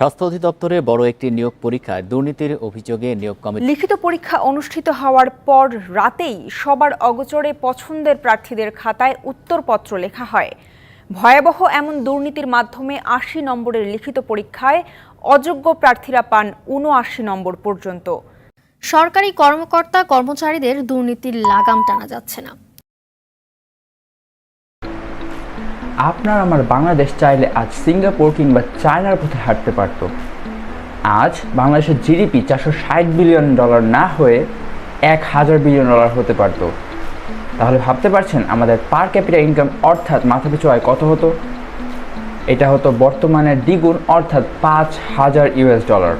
স্বাস্থ্য অধিদপ্তরে বড় একটি নিয়োগ পরীক্ষায় দুর্নীতির অভিযোগে নিয়োগ কমিটি লিখিত পরীক্ষা অনুষ্ঠিত হওয়ার পর রাতেই সবার অগোচরে পছন্দের প্রার্থীদের খাতায় উত্তরপত্র লেখা হয়। ভয়াবহ এমন দুর্নীতির মাধ্যমে আশি নম্বরের লিখিত পরীক্ষায় অযোগ্য প্রার্থীরা পান উনআশি নম্বর পর্যন্ত। সরকারি কর্মকর্তা কর্মচারীদের দুর্নীতির লাগাম টানা যাচ্ছে না। আপনার আমার বাংলাদেশ চাইলে আজ সিঙ্গাপুর কিংবা চায়নার পথে হাঁটতে পারত। আজ বাংলাদেশের জিডিপি চারশো ষাট বিলিয়ন ডলার না হয়ে এক হাজার বিলিয়ন ডলার হতে পারত। তাহলে ভাবতে পারছেন আমাদের পার ক্যাপিটাল ইনকাম অর্থাৎ মাথাপিছু আয় কত হতো? এটা হতো বর্তমানে দ্বিগুণ অর্থাৎ পাঁচ হাজার ইউএস ডলার।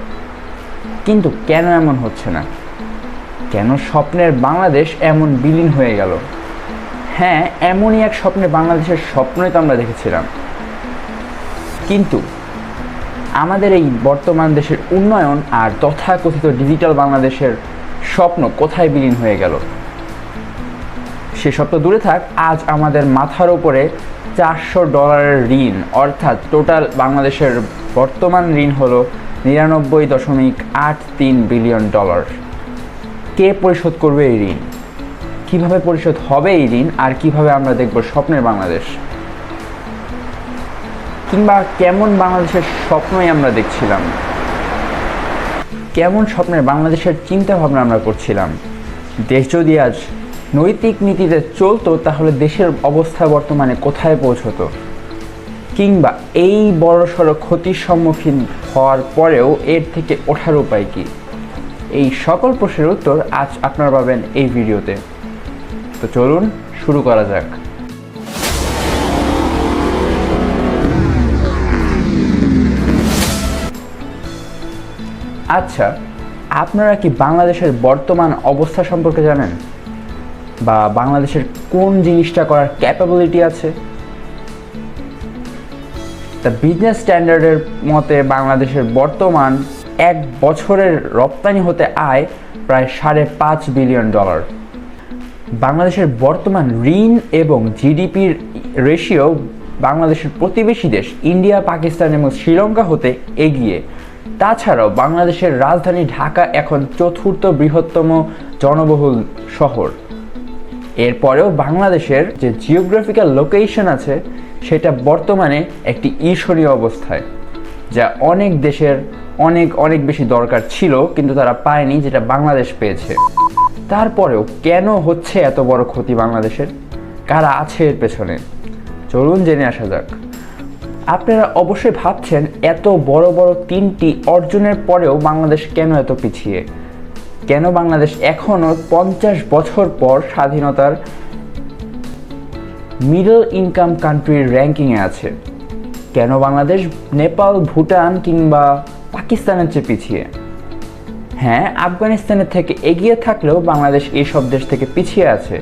কিন্তু কেন এমন হচ্ছে না? কেন স্বপ্নের বাংলাদেশ এমন বিলীন হয়ে গেল? হ্যাঁ এমনই এক স্বপ্নে বাংলাদেশের স্বপ্নই তো আমরা দেখেছিলাম। কিন্তু আমাদের এই বর্তমান দেশের উন্নয়ন আর তথাকথিত ডিজিটাল বাংলাদেশের স্বপ্ন কোথায় বিলীন হয়ে গেল? সে স্বপ্ন দূরে থাক, আজ আমাদের মাথার ওপরে চারশো ডলারের ঋণ, অর্থাৎ টোটাল বাংলাদেশের বর্তমান ঋণ হলো নিরানব্বই দশমিক আট তিন বিলিয়ন ডলার। কে পরিশোধ করবে এই ঋণ? কীভাবে পরিশোধ হবে এই ঋণ আর কীভাবে আমরা দেখব স্বপ্নের বাংলাদেশ? কিংবা কেমন বাংলাদেশের স্বপ্নই আমরা দেখছিলাম? কেমন স্বপ্নের বাংলাদেশের চিন্তা ভাবনা আমরা করছিলাম? দেশ যদি আজ নৈতিক নীতিতে চলতো, তাহলে দেশের অবস্থা বর্তমানে কোথায় পৌঁছতো? কিংবা এই বড়সড় ক্ষতির সম্মুখীন হওয়ার পরেও এর থেকে ওঠার উপায় কি? এই সকল প্রশ্নের উত্তর আজ আপনারা পাবেন এই ভিডিওতে। তো চলুন, শুরু করা যাক। আচ্ছা আপনারা কি বাংলাদেশের বর্তমান অবস্থা সম্পর্কে জানেন? বা বাংলাদেশের কোন জিনিসটা করার ক্যাপাবিলিটি আছে? দ্য বিজনেস স্ট্যান্ডার্ডের মতে বাংলাদেশের বর্তমান এক বছরের রপ্তানি হতে আয় প্রায় সাড়ে পাঁচ বিলিয়ন ডলার বাংলাদেশের বর্তমান ঋণ এবং জিডিপির রেশিও বাংলাদেশের প্রতিবেশী দেশ, ইন্ডিয়া, পাকিস্তান এবং শ্রীলঙ্কা হতে এগিয়ে। তাছাড়াও বাংলাদেশের রাজধানী ঢাকা এখন চতুর্থ বৃহত্তম জনবহুল শহর। এরপরেও বাংলাদেশের যে জিওগ্রাফিক্যাল লোকেশন আছে, সেটা বর্তমানে একটি ঈর্ষণীয় অবস্থায়, যা অনেক দেশের অনেক অনেক বেশি দরকার ছিল, কিন্তু তারা পায়নি, যেটা বাংলাদেশ পেয়েছে। তারপরেও কেন হচ্ছে এত বড় ক্ষতি বাংলাদেশের? কারা আছে এর পেছনে? চলুন জেনে আসা যাক। আপনারা অবশ্যই ভাবছেন, এত বড় বড় তিনটি অর্জনের পরেও বাংলাদেশ কেন এত পিছিয়ে? কেন বাংলাদেশ এখনও পঞ্চাশ বছর পর স্বাধীনতার মিডল ইনকাম কান্ট্রির র্যাঙ্কিংয়ে আছে? কেন বাংলাদেশ, নেপাল, ভুটান কিংবা পাকিস্তানের চেয়ে পিছিয়ে? হ্যাঁ আফগানিস্তানের থেকে এগিয়ে থাকলেও বাংলাদেশ এইসব দেশ থেকে পিছিয়ে আছে।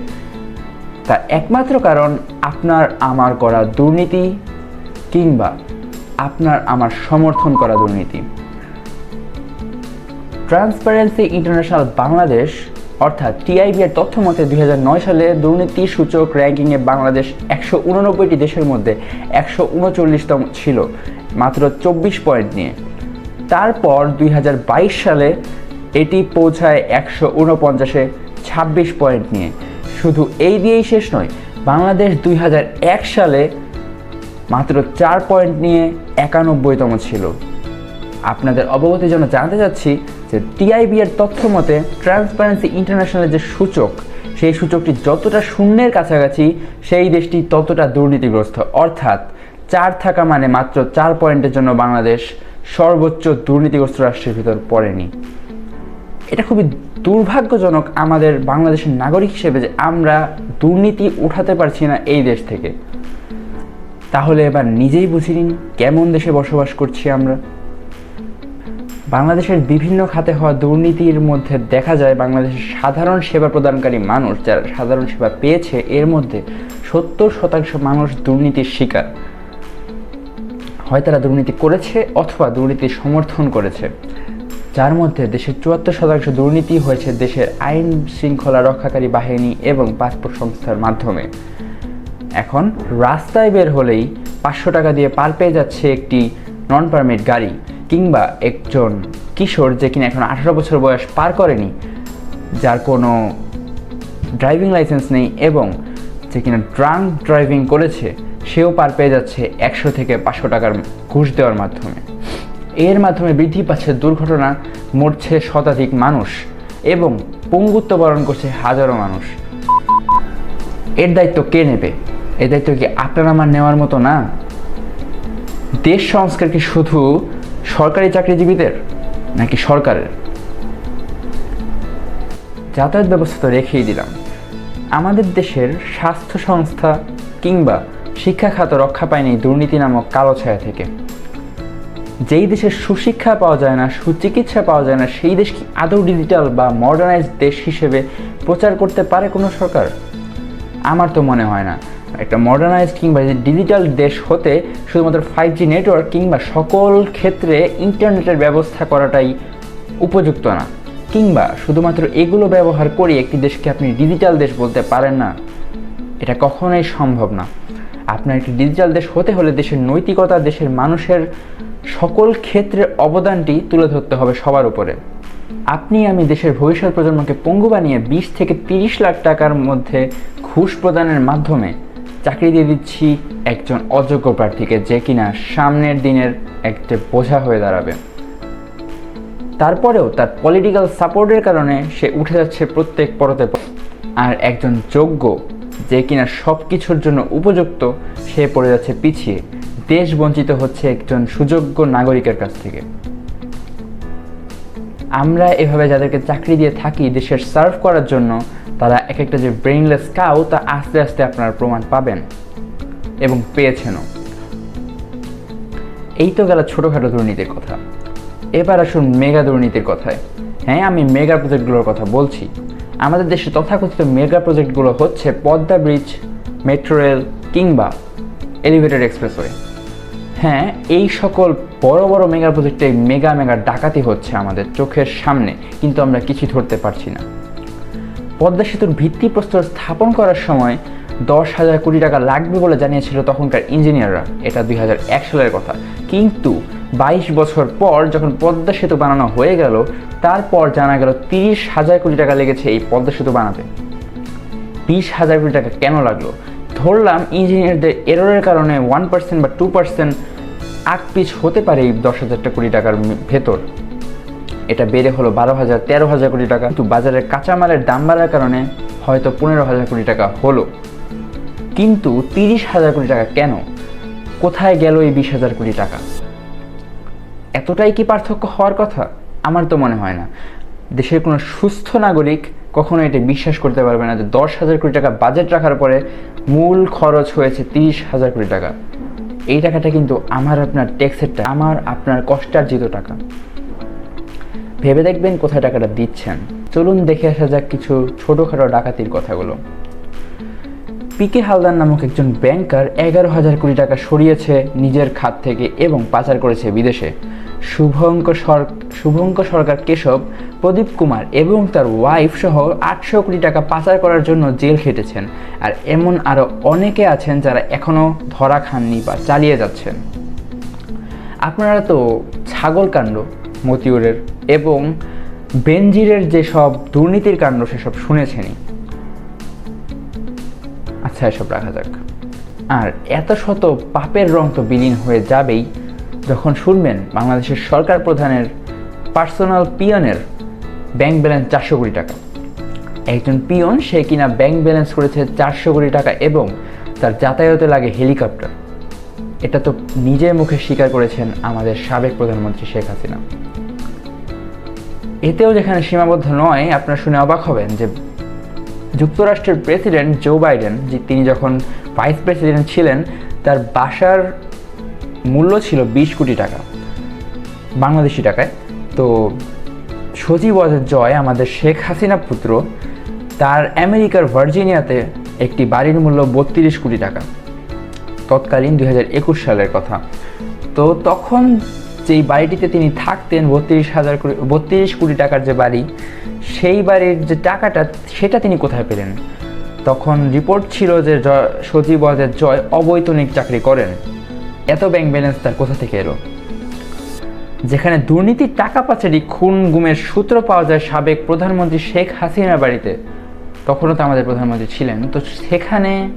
তার একমাত্র কারণ আপনার আমার করা দুর্নীতি কিংবা আপনার আমার সমর্থন করা দুর্নীতি। ট্রান্সপারেন্সি ইন্টারন্যাশনাল বাংলাদেশ, অর্থাৎ টিআইবি এর তথ্য মতে দুই হাজার নয় সালে দুর্নীতি সূচক র্যাঙ্কিংয়ে বাংলাদেশ একশো উননব্বইটি দেশের মধ্যে একশো উনচল্লিশতম ছিল, মাত্র চব্বিশ পয়েন্ট নিয়ে। তারপর দুই হাজার বাইশ সালে এটি পৌঁছায় একশো উনপঞ্চাশে ছাব্বিশ পয়েন্ট নিয়ে। শুধু এই দিয়েই শেষ নয়, বাংলাদেশ দুই হাজার এক সালে মাত্র চার পয়েন্ট নিয়ে একানব্বইতম ছিল। আপনাদের অবগতির জন্য জানতে চাচ্ছি যে টিআইবি এর তথ্য মতে ট্রান্সপারেন্সি ইন্টারন্যাশনালের যে সূচক, সেই সূচকটি যতটা শূন্যের কাছাকাছি, সেই দেশটি ততটা দুর্নীতিগ্রস্ত। অর্থাৎ চার থাকা মানে মাত্র চার পয়েন্টের জন্য বাংলাদেশ সর্বোচ্চ দুর্নীতিগ্রস্ত রাষ্ট্রের ভিতর পড়েনি। এটা খুবই দুর্ভাগ্যজনক আমাদের বাংলাদেশের নাগরিক হিসেবে যে আমরা দুর্নীতি উঠাতে পারছি না এই দেশ থেকে। তাহলে এবার নিজেই বুঝে নিন কেমন দেশে বসবাস করছি আমরা। বাংলাদেশের বিভিন্ন খাতে হওয়া দুর্নীতির মধ্যে দেখা যায় বাংলাদেশের সাধারণ সেবা প্রদানকারী মানুষ যারা সাধারণ সেবা পেয়েছে, এর মধ্যে সত্তর শতাংশ মানুষ দুর্নীতির শিকার। হয় তারা দুর্নীতি করেছে অথবা দুর্নীতির সমর্থন করেছে। যার মধ্যে দেশের চুয়াত্তর শতাংশ দুর্নীতি হয়েছে দেশের আইন শৃঙ্খলা রক্ষাকারী বাহিনী এবং পাসপোর্ট সংস্থার মাধ্যমে। এখন রাস্তায় বের হলেই পাঁচশো টাকা দিয়ে পার পেয়ে যাচ্ছে একটি নন পারমিট গাড়ি কিংবা একজন কিশোর যে কিনা এখন আঠারো বছর বয়স পার করেনি, যার কোনো ড্রাইভিং লাইসেন্স নেই এবং যে কিনা ড্রাঙ্ক ড্রাইভিং করেছে, সেও পার পেয়ে যাচ্ছে একশো থেকে পাঁচশো টাকার ঘুষ দেওয়ার মাধ্যমে। এর মাধ্যমে বৃদ্ধি পাচ্ছে দুর্ঘটনা, মরছে শতাধিক মানুষ এবং পঙ্গুত্ব বরণ করছে হাজারো মানুষ। এর দায়িত্ব কে নেবে? এর দায়িত্ব কি আপনার আমার নেওয়ার মতো না? দেশ সংস্কার কি শুধু সরকারি চাকরিজীবীদের, নাকি সরকারের? যাতায়াত ব্যবস্থা তো রেখেই দিলাম। আমাদের দেশের স্বাস্থ্য সংস্থা কিংবা শিক্ষা খাত রক্ষা পায়নি দুর্নীতি নামক কালো ছায়া থেকে। যেই দেশের সুশিক্ষা পাওয়া যায় না, সুচিকিৎসা পাওয়া যায় না, সেই দেশ কি আদৌ ডিজিটাল বা মডার্নাইজ দেশ হিসেবে প্রচার করতে পারে কোনো সরকার? আমার তো মনে হয় না। একটা মডার্নাইজড কিংবা ডিজিটাল দেশ হতে শুধুমাত্র ফাইভ জি নেটওয়ার্ক কিংবা সকল ক্ষেত্রে ইন্টারনেটের ব্যবস্থা করাটাই উপযুক্ত না। কিংবা শুধুমাত্র এগুলো ব্যবহার করে একটি দেশকে আপনি ডিজিটাল দেশ বলতে পারেন না, এটা কখনোই সম্ভব না। আপনার একটি ডিজিটাল দেশ হতে হলে দেশের নৈতিকতা, দেশের মানুষের সকল ক্ষেত্রে অবদানটি তুলে ধরতে হবে সবার উপরে। আপনি আমি দেশের ভবিষ্যৎ প্রজন্মকে পঙ্গু বানিয়ে বিশ থেকে তিরিশ লাখ টাকার মধ্যে ঘুষ প্রদানের মাধ্যমে চাকরি দিয়ে দিচ্ছি একজন অযোগ্য প্রার্থীকে যে কিনা সামনের দিনের একটা বোঝা হয়ে দাঁড়াবে। তারপরেও তার পলিটিক্যাল সাপোর্টের কারণে সে উঠে যাচ্ছে প্রত্যেক পরতে আর একজন যোগ্য যে কিনা সব কিছুর জন্য উপযুক্ত, সে পড়ে যাচ্ছে পিছিয়ে। দেশ বঞ্চিত হচ্ছে একজন সুযোগ্য নাগরিকের কাছ থেকে। আমরা এভাবে যাদেরকে চাকরি দিয়ে থাকি দেশের সার্ভ করার জন্য, তারা এক একটা যে ব্রেইনলেস কাউ তা আস্তে আস্তে আপনার প্রমাণ পাবেন এবং পেয়েছেনও। এই তো গেল ছোটোখাটো দুর্নীতির কথা। এবার আসুন মেগা দুর্নীতির কথায়। হ্যাঁ আমি মেগা প্রজেক্টগুলোর কথা বলছি। আমাদের দেশে তথাকথিত মেগা প্রজেক্টগুলো হচ্ছে পদ্মা ব্রিজ মেট্রো রেল কিংবা এলিভেটেড এক্সপ্রেসওয়ে হ্যাঁ এই সকল বড় বড় মেগা প্রজেক্টে মেগা মেগা ডাকাতি হচ্ছে আমাদের চোখের সামনে, কিন্তু আমরা কিছু ধরতে পারছি না। পদ্মা সেতুর ভিত্তিপ্রস্তর স্থাপন করার সময় দশ হাজার কোটি টাকা লাগবে বলে জানিয়েছিল তখনকার ইঞ্জিনিয়াররা। এটা দুই হাজার এক সালের কথা। কিন্তু বাইশ বছর পর যখন পদ্মা সেতু বানানো হয়ে গেল, তারপর জানা গেল তিরিশ হাজার কোটি টাকা লেগেছে এই পদ্মা সেতু বানাতে। বিশ হাজার কোটি টাকা কেন লাগল? ধরলাম ইঞ্জিনিয়ারদের এররের কারণে ওয়ান পার্সেন্ট বা টু পার্সেন্ট আগ পিছ হতে পারে এই দশ হাজারটা কোটি টাকার ভেতর। এটা বেড়ে হলো বারো হাজার, তেরো হাজার কোটি টাকা। কিন্তু বাজারের কাঁচামালের দাম বাড়ার কারণে হয়তো পনেরো হাজার কোটি টাকা হলো। কিন্তু তিরিশ হাজার কোটি টাকা কেন? কোথায় গেল এই বিশ হাজার কোটি টাকা? এতটাই কি পার্থক্য হওয়ার কথা? আমার তো মনে হয় না। দেশের কোনো সুস্থ নাগরিক কখনো এটা বিশ্বাস করতে পারবে না যে দশ হাজার কোটি টাকা বাজেট রাখার পরে মূল খরচ হয়েছে তিরিশ হাজার কোটি টাকা। এই টাকাটা কিন্তু আমার আপনার ট্যাক্সের টাকা আমার আপনার কষ্টার্জিত টাকা। ভেবে দেখবেন কোথায় টাকাটা দিচ্ছেন। চলুন দেখে আসা যাক কিছু ছোটোখাটো ডাকাতির কথাগুলো। পিকে হালদার নামক একজন ব্যাংকার এগারো হাজার কোটি টাকা সরিয়েছে নিজের খাত থেকে এবং পাচার করেছে বিদেশে। শুভঙ্কর সর শুভঙ্কর সরকার কেশব, প্রদীপ কুমার এবং তার ওয়াইফ সহ আটশো কোটি টাকা পাচার করার জন্য জেল খেটেছেন। আর এমন আরও অনেকে আছেন যারা এখনও ধরা খাননি বা চালিয়ে যাচ্ছেন। আপনারা তো ছাগল কাণ্ড, মতিউরের এবং বেনজিরের যেসব দুর্নীতির কাণ্ড সেসব শুনেছেনই। আচ্ছা এসব রাখা যাক। আর এত শত পাপের রং তো বিলীন হয়ে যাবেই যখন শুনবেন বাংলাদেশের সরকার প্রধানের পার্সোনাল পিয়নের ব্যাংক ব্যালেন্স চারশো কোটি টাকা। একজন পিয়ন, সে কিনা ব্যাংক ব্যালেন্স করেছে চারশো কোটি টাকা এবং তার যাতায়াতে লাগে হেলিকপ্টার। এটা তো নিজের মুখে স্বীকার করেছেন আমাদের সাবেক প্রধানমন্ত্রী শেখ হাসিনা। এতেও যেখানে সীমাবদ্ধ নয়, আপনারা শুনে অবাক হবেন যে যুক্তরাষ্ট্রের প্রেসিডেন্ট জো বাইডেন তিনি যখন ভাইস প্রেসিডেন্ট ছিলেন, তার বাসার মূল্য ছিল বিশ কোটি টাকা, বাংলাদেশি টাকায়। তো সজীব ওয়াজেদ জয়, আমাদের শেখ হাসিনা পুত্র, তার আমেরিকার ভার্জিনিয়াতে একটি বাড়ির মূল্য বত্রিশ কোটি টাকা, তৎকালীন দু হাজার একুশ সালের কথা। তো তখন যেই বাড়িটিতে তিনি থাকতেন, বত্রিশ হাজার কোটি, বত্রিশ কোটি টাকার যে বাড়ি, সেই বাড়ির যে টাকাটা, সেটা তিনি কোথায় পেলেন? তখন রিপোর্ট ছিল যে সজীব ওয়াজেদ জয় অবৈতনিক চাকরি করেন। এত ব্যাংক ব্যালেন্স তার কোথা থেকে এলো? যেখানে দুর্নীতির টাকা পাচারি খুন গুমের সূত্র পাওয়া যায় সাবেক প্রধানমন্ত্রী শেখ হাসিনার বাড়িতে। তখনও তো আমাদের প্রধানমন্ত্রী ছিলেন। তো সেখানে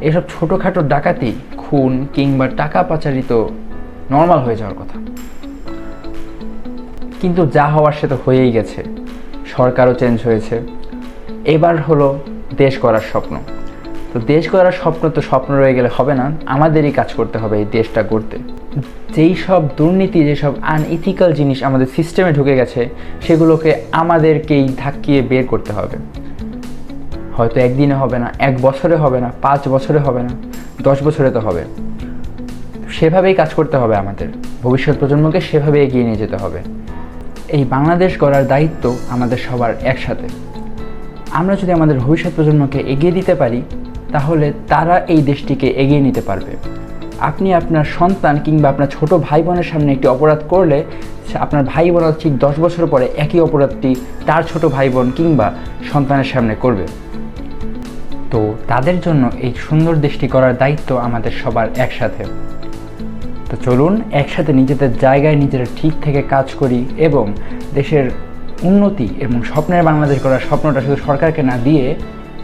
এসব ছোটোখাটো ডাকাতি, খুন কিংবা টাকা পাচারি তো নর্মাল হয়ে যাওয়ার কথা। কিন্তু যা হওয়ার সে তো হয়েই গেছে। সরকারও চেঞ্জ হয়েছে। এবার হলো দেশ করার স্বপ্ন। তো দেশ করার স্বপ্ন তো স্বপ্ন রয়ে গেলে হবে না। আমাদেরই কাজ করতে হবে এই দেশটা গড়তে। যেই সব দুর্নীতি যেসব আনইথিক্যাল জিনিস আমাদের সিস্টেমে ঢুকে গেছে, সেগুলোকে আমাদেরকেই ধাক্কিয়ে বের করতে হবে। হয়তো একদিনে হবে না, এক বছরে হবে না, পাঁচ বছরে হবে না, দশ বছরে তো হবে। সেভাবেই কাজ করতে হবে আমাদের। ভবিষ্যৎ প্রজন্মকে সেভাবে এগিয়ে নিয়ে যেতে হবে। এই বাংলাদেশ গড়ার দায়িত্ব আমাদের সবার একসাথে। আমরা যদি আমাদের ভবিষ্যৎ প্রজন্মকে এগিয়ে দিতে পারি, তাহলে তারা এই দেশটিকে এগিয়ে নিতে পারবে। আপনি আপনার সন্তান কিংবা আপনার ছোট ভাই বোনের সামনে একটি অপরাধ করলে আপনার ভাই বোন ঠিক দশ বছর পরে একই অপরাধটি তার ছোট ভাই বোন কিংবা সন্তানের সামনে করবে। তো তাদের জন্য এই সুন্দর দেশটি করার দায়িত্ব আমাদের সবার একসাথে। তো চলুন, একসাথে নিজেদের জায়গায় নিজেরা ঠিক থেকে কাজ করি এবং দেশের উন্নতি এবং স্বপ্নের বাংলাদেশ করার স্বপ্নটা শুধু সরকারকে না দিয়ে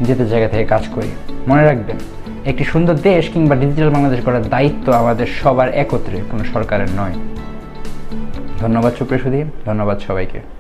নিজেদের জায়গা থেকে কাজ করি। মনে রাখবেন একটি সুন্দর দেশ কিংবা ডিজিটাল বাংলাদেশ করার দায়িত্ব আমাদের সবার একত্রে, কোনো সরকারের নয়। ধন্যবাদ সুপ্রিয় ধন্যবাদ সবাইকে।